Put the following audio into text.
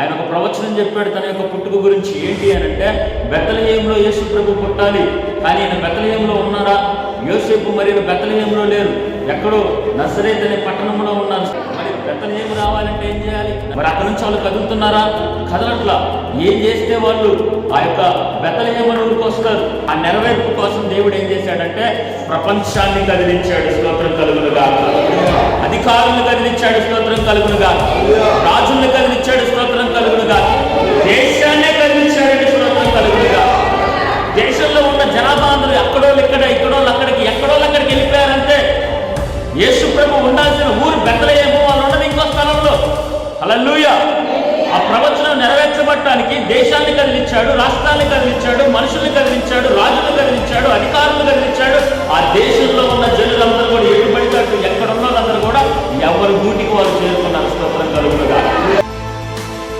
ఆయన ఒక ప్రవచనం చెప్పాడు తన యొక్క పుట్టుక గురించి. ఏంటి అని అంటే బెత్తలయంలో యేసు ప్రభు పుట్టాలి. కానీ ఆయన బెత్తలయంలో ఉన్నారా యోసేపు మరియు బెత్తలయంలో లేరు. ఎక్కడో నర్సరేత్ అనే పట్టణంలో ఉన్నారు మరి బెత్తలయం రావాలంటే ఏం చేయాలి? మరి అక్కడ నుంచి వాళ్ళు కదులుతున్నారా? కదలట్లా. ఏం చేస్తే వాళ్ళు ఆ యొక్క బెత్తలహేమని ఊరికి వస్తారు? ఆ నెరవేర్పు కోసం దేవుడు ఏం చేశాడంటే ప్రపంచాన్ని కదిలించాడు. స్తోత్రం కలుగునుగా అధికారులను కదిలించాడు. స్తోత్రం కలుగునుగా యేసు ప్రభు ఉండాల్సిన ఊరు బెత్తలేమో వాళ్ళు ఉన్నది ఇంకో స్థలంలో. హల్లెలూయ. ఆ ప్రవచనం నెరవేర్చబడటానికి దేశాన్ని కదిలించాడు రాష్ట్రాన్ని కదిలించాడు మనుషుల్ని కదిలించాడు రాజులను కదిలించాడు అధికారులు కదిలించాడు. ఆ దేశంలో ఉన్న జనులందరూ కూడా ఎటు పడితే ఎక్కడ ఉన్నదందరూ కూడా ఎవరి గూటికి